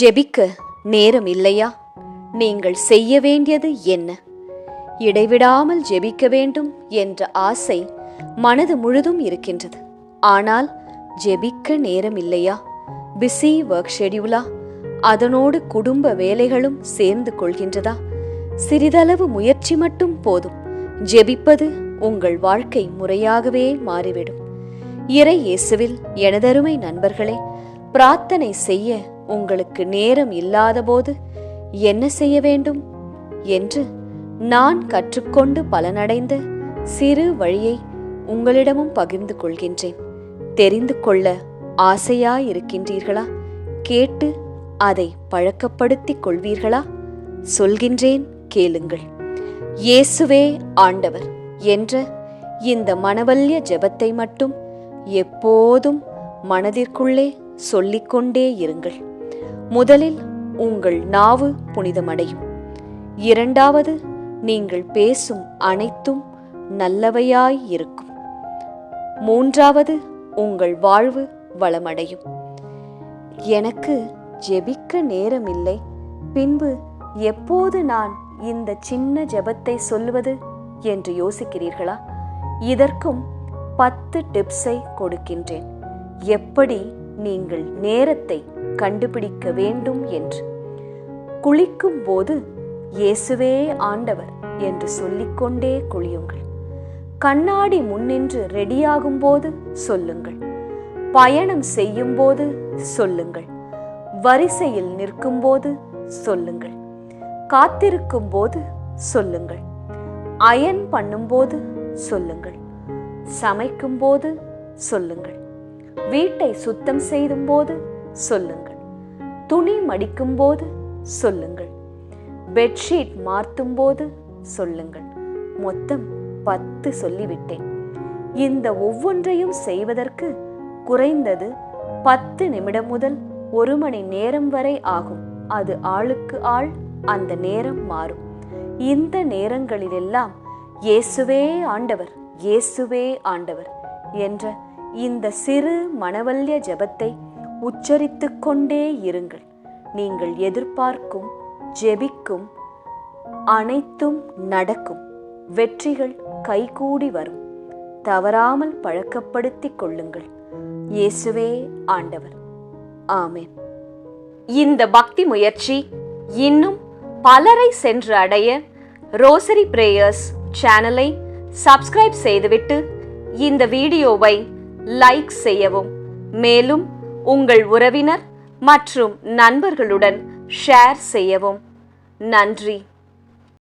ஜெபிக்க நேரம் இல்லையா? நீங்கள் செய்ய வேண்டியது என்ன? இடைவிடாமல் ஜெபிக்க வேண்டும் என்ற ஆசை மனது முழுதும் இருக்கின்றது. ஆனால் ஜெபிக்க நேரம் இல்லையா? பிஸி ஒர்க் ஷெடியூலா? அதனோடு குடும்ப வேலைகளும் சேர்ந்து கொள்கின்றதா? சிறிதளவு முயற்சி மட்டும் போதும். ஜெபிப்பது உங்கள் வாழ்க்கை முறையாகவே மாறிவிடும். இறை இயேசுவில் எனதருமை நண்பர்களே பிரார்த்தனை செய்ய உங்களுக்கு நேரம் இல்லாதபோது என்ன செய்ய வேண்டும்? என்று நான் கற்றுக்கொண்டு பலனடைந்த சிறு வழியை உங்களிடமும் பகிர்ந்து கொள்கின்றேன். தெரிந்து கொள்ள ஆசையாயிருக்கின்றீர்களா? கேட்டு அதை பழக்கப்படுத்திக் கொள்வீர்களா? சொல்கின்றேன் கேளுங்கள். இயேசுவே ஆண்டவர் என்ற இந்த மனவல்ய ஜெபத்தை மட்டும் எப்போதும் மனதிற்குள்ளே சொல்லிக்கொண்டே இருங்கள். முதலில் உங்கள் நாவு புனிதமடையும். இரண்டாவது நீங்கள் பேசும் அனைத்தும் நல்லவையாய் இருக்கும். மூன்றாவது உங்கள் வாழ்வு வளமடையும். எனக்கு ஜெபிக்க நேரமில்லை. பின்பு எப்போது நான் இந்த சின்ன ஜெபத்தை சொல்லுவது என்று யோசிக்கிறீர்களா? இதற்கும் பத்து டிப்ஸை கொடுக்கின்றேன். எப்படி நீங்கள் நேரத்தை கண்டுபிடிக்க வேண்டும் என்று. குளிக்கும் போது இயேசுவே ஆண்டவர் என்று சொல்லிக்கொண்டே குளியுங்கள். கண்ணாடி முன்னின்று ரெடியாகும் போது சொல்லுங்கள். பயணம் செய்யும் போது சொல்லுங்கள். வரிசையில் நிற்கும்போது சொல்லுங்கள். காத்திருக்கும் போது சொல்லுங்கள். அயன் பண்ணும்போது சொல்லுங்கள். சமைக்கும் போது சொல்லுங்கள். வீட்டை சுத்தம் செய்யும் போது சொல்லுங்கள். துணி மடிக்கும் போது சொல்லுங்கள். பெட்ஷீட் மாற்றும் போது சொல்லுங்கள். மொத்தம் பத்து சொல்லிவிட்டேன். இந்த ஒவ்வொன்றையும் செய்வதற்கு குறைந்தது பத்து நிமிடம் முதல் ஒரு மணி நேரம் வரை ஆகும். அது ஆளுக்கு ஆள் அந்த நேரம் மாறும். இந்த நேரங்களிலெல்லாம் இயேசுவே ஆண்டவர் இயேசுவே ஆண்டவர் என்ற இந்த சிறு மனவல்ய ஜெபத்தை உச்சரித்து கொண்டே இருங்கள். நீங்கள் எதிர்பார்க்கும் ஜெபிக்கும் அனைத்தும் நடக்கும். வெற்றிகள் கைகூடி வரும். தவறாமல் பழக்கப்படுத்திக் கொள்ளுங்கள். இயேசுவே ஆண்டவர். ஆமேன். இந்த பக்தி முயற்சி இன்னும் பலரை சென்று அடைய ரோசரி பிரேயர்ஸ் சேனலை சப்ஸ்கிரைப் செய்துவிட்டு இந்த வீடியோவை லைக் செய்யவும். மேலும் உங்கள் உறவினர் மற்றும் நண்பர்களுடன் ஷேர் செய்யவும். நன்றி.